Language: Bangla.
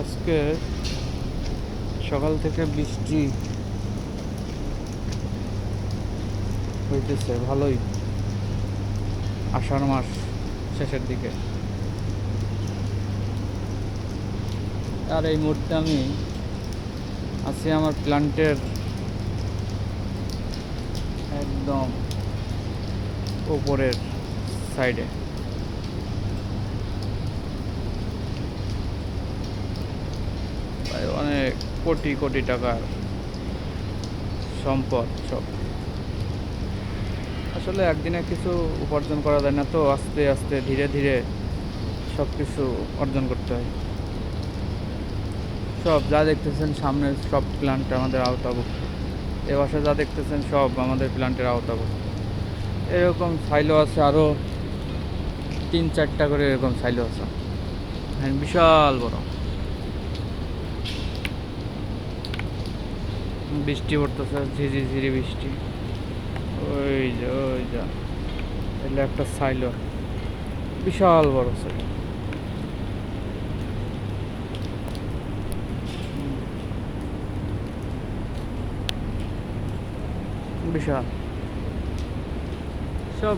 আজকে সকাল থেকে বৃষ্টি হইতেছে, ভালোই। আষাঢ় মাস শেষের দিকে। আর এই মুহূর্তে আমি আছি আমার প্ল্যান্টের একদম উপরের সাইডে কোটি কোটি টাকার সম্পদ সব। আসলে একদিনে কিছু উপার্জন করা যায় না তো, আস্তে আস্তে ধীরে ধীরে সব কিছু অর্জন করতে হয়। সব যা দেখতেছেন সামনে সব প্ল্যান্ট আমাদের আওতাভুক্ত। এ বাসা যা দেখতেছেন সব আমাদের প্ল্যান্টের আওতাভুক্ত। এরকম সাইলো আছে আরও তিন চারটা করে এরকম সাইলো আছে। হ্যাঁ বিশাল বড়। বৃষ্টি পড়তেছে ঝিঝি ঝিরি বৃষ্টি ওই যে ওই যা এলে একটা সাইলো বিশাল বড় সাইলো বিশাল সব